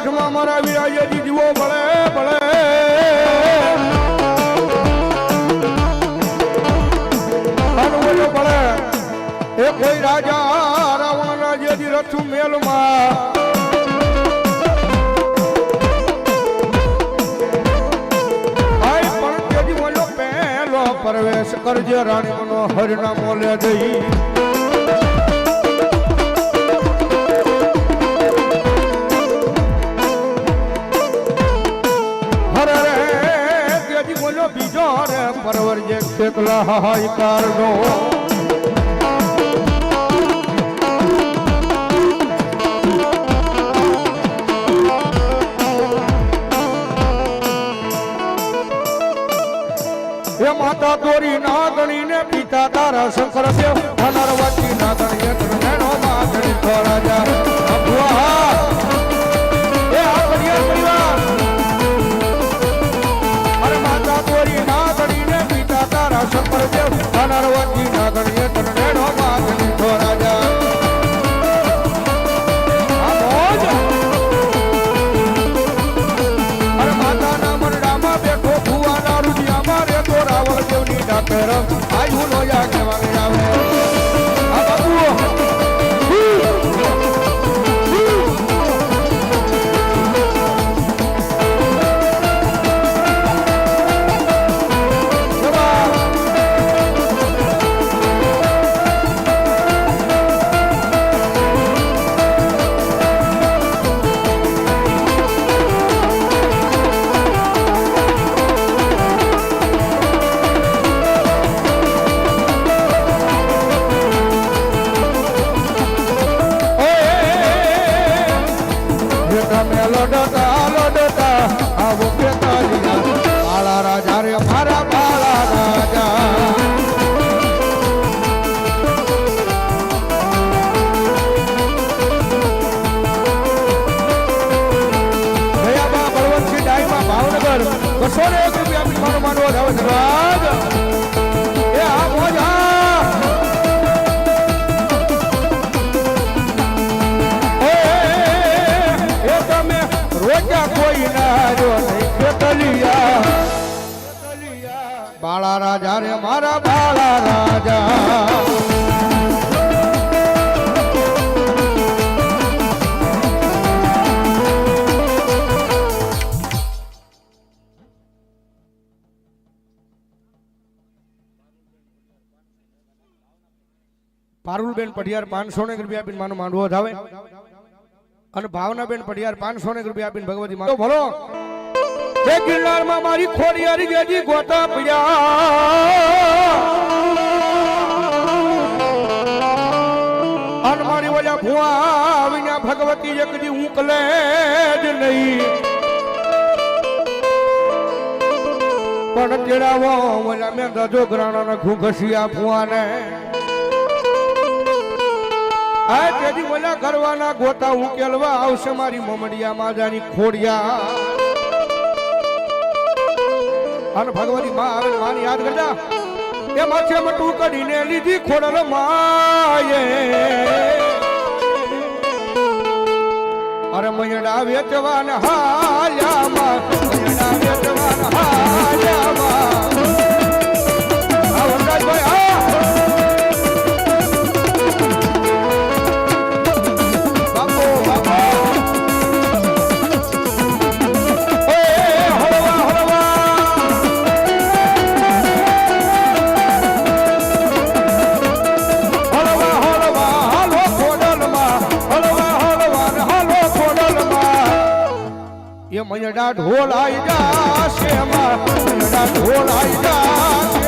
કાંઠમાં મારા વિરાજેજી જીવો ભળે ભળે. ભળે. એ કોઈ રાજા રાવણ રાજ્યજી રથું મેલમાં. પ્રવેશ કરજે રાણી હરિનામો લે મોલે રે પરવર જે ખેતલા હાહાકાર નો એ માતા દોરી નાગણી ને પિતા તારા શંકર દેવ. ધનરવતી ના ગણી એક નેનો માગણી થોડા જા અભુઆ એ આ પરિવાર અરે માતાના મરડામાં બેઠો ભુવાના રૂપિયામાં રે તો રાવણ દેવની ડાકર આયુ નો યા રાજા રે મારા બાળા રાજા. પારુલબેન પઢિયાર પાંચસો ને રૂપિયા આપીને માનો માંડવો ધાવે અને ભાવનાબેન પઢિયાર પાંચસો ને રૂપિયા આપીને ભગવતી માનો. ભલો એ ગિરનારમાં મારી ખોડી હરી ગેડી ગોતા પડ્યા. અને મારી ઓલા ભુવા આવીને ભગવતી જે કદી ઉકલે જ નહીં. પણ તેડાવો ઓલા મેં દજો ગ્રાણાના ઘૂંઘસિયા ભુવાને. આ તેથી ઓલા કરવાના ગોતા ઉકેલવા આવશે મારી મમડિયા માજાની ખોડિયા. અને ભગવતી માં આવે ને યાદ કરજા એ માથે મટું કરીને લીધી ખોડલ માયે અરે મયડા વેચવાન હાલ્યામાં મયડા વેચવાન હાલ્યામાં. એ જા ઢોલ ઢોલાઈ જાશે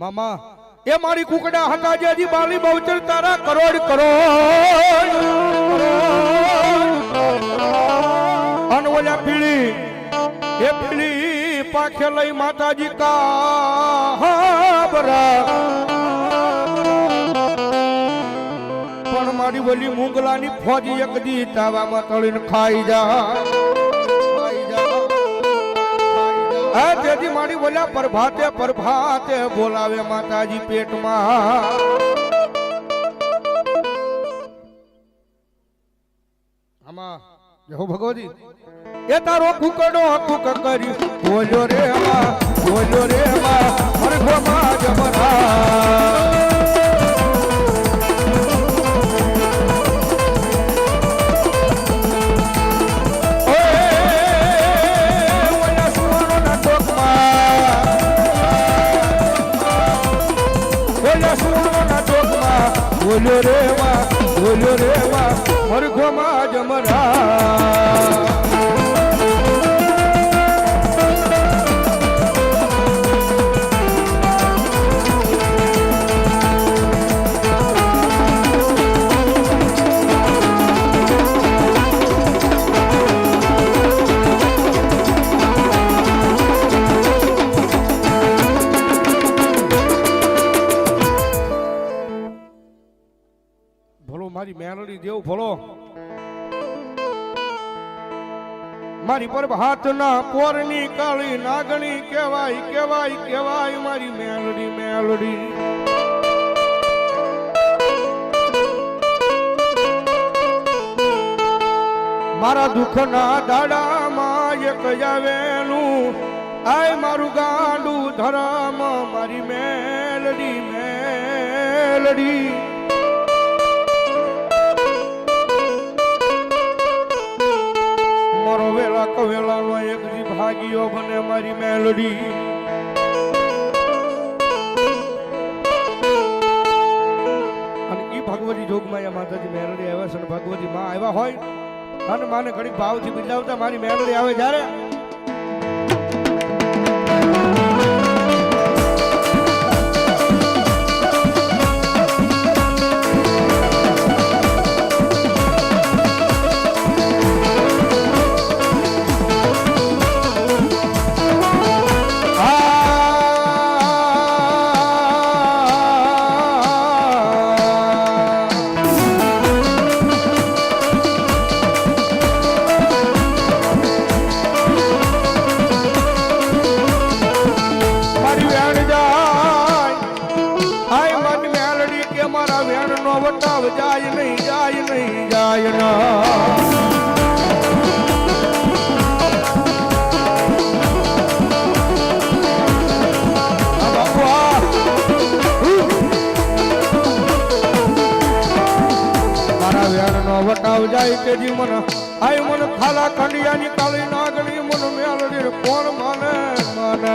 મામા, એ મારી કુકડા હતા જે હજી બાલી બહુચર તારા કરોડ કરોડ અને ઓલા પીળી, એ પીળી પાખે લઈ માતાજી કાબરા. પણ મારી ઓલી મુંગલાની ફોજી એક દી તાવામાં તળીને ખાઈ જા. આ તેથી મારી બોલ્યા, પ્રભાતે પ્રભાતે બોલાવે માતાજી પેટમાં. આમાં જહો ભગવતી. એ તારો કુકડો કુક કરી બોલ્યો રે માં બોલ્યો રે માં મા જમરા મારી પર હાથના પોરની કાળી નાગણી કહેવાય કહેવાય કહેવાય મારી મેલડી મેલડી. મારા દુઃખના દાડામાં એક આવેલું, આય મારું ગાંડું ધરામ મારી મેલડી મેલડી. મારો વેલા કવેલાનો એક દી ભાગ્યો બને મારી મેલડી. અને ઈ ભગવતી જોગમાં એ માતાજી મેલડી આવે છે ભગવતી માં આવ્યા હોય. અને માને ઘડી ભાવથી બિરદાવતા મારી મેલડી આવે જ્યારે મારા વેણ નો વટાવ જાય નહીં જાય નહીં, જાય ના. વટાવ જાય કે જી મન. આય મન ખાલા ખંડિયાની કાળી નાગણી, મન મેલડી કોણ માને માને.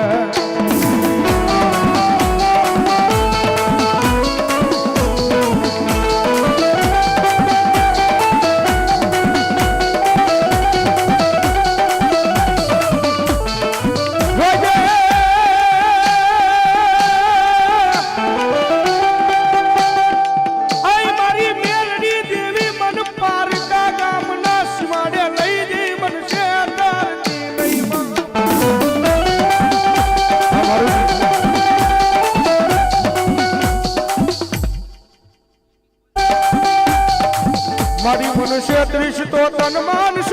ત્રીસ તો તન માનશે.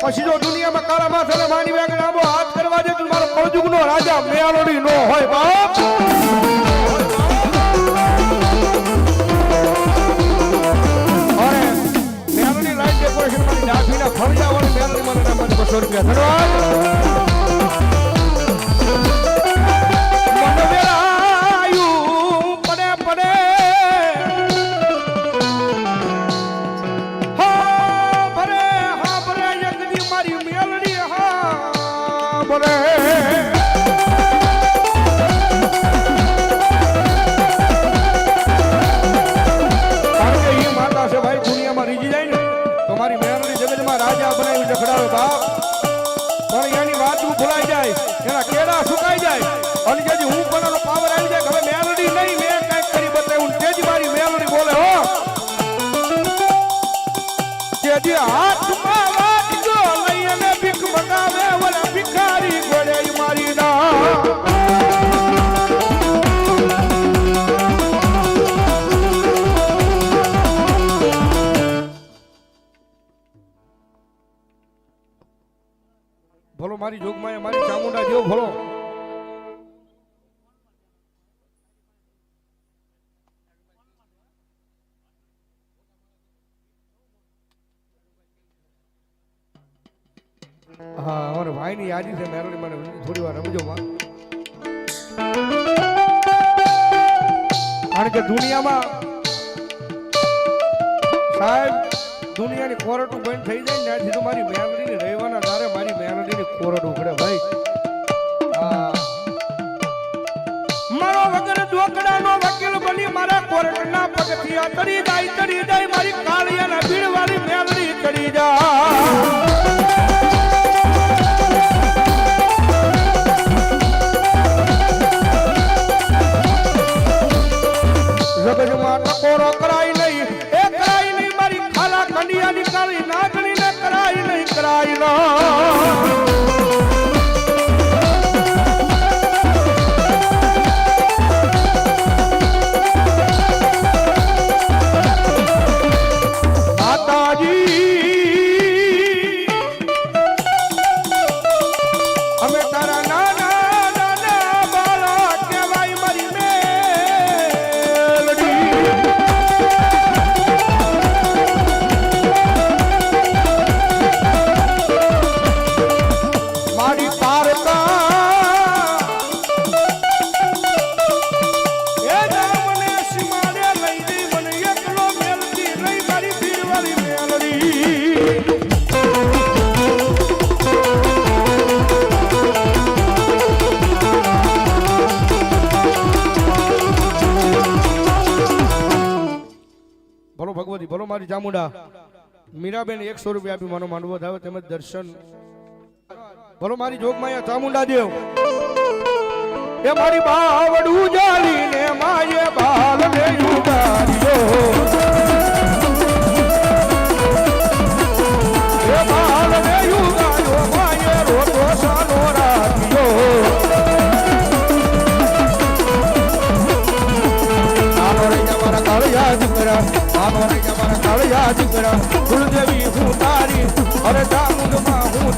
પછી જો દુનિયામાં કાળા માથાને માની વાગે આબો હાથ કરવા દે તો મારો કળજુગનો રાજા મેળોડી નો હોય, બાપ. અરે મેળોડી લાઈન ડેકોરેશન માટે ડાફીના ફળિયા વાળી મેળોડી મને મને રૂપિયા. ધન્યવાદ. રાજા બાપ મારી જોગમાં મારી ચામુંડા જેવો ભલો. હા, અમારા ભાઈની યાદી છે, મેરોડી મને થોડી વાર રમજો, માં. કારણ કે દુનિયામાં સાહેબ, દુનિયાની કોરટું બંધ થઈ જાય ને, ત્યારથી તો કોરટ ઉખડે ભાઈ. મારો વગર ડોકડાનો વકીલ બની મારા કોર્ટના પગથિયા તરી જાય તરી જાય, મારી કાળિયાના ભીડવાળી મેલડી ચડી જાય. ચામુંડા. મીરાબેન એકસો રૂપિયા આપી મારો માંડવો થયો તેમજ દર્શન. ભલો મારી જોગમાં ચામુંડા દેવ. એ મારી બાવડું જાળીને માયે બાલ દીકરા કુલદેવી હું તારી અરે ચામુંડમાં હું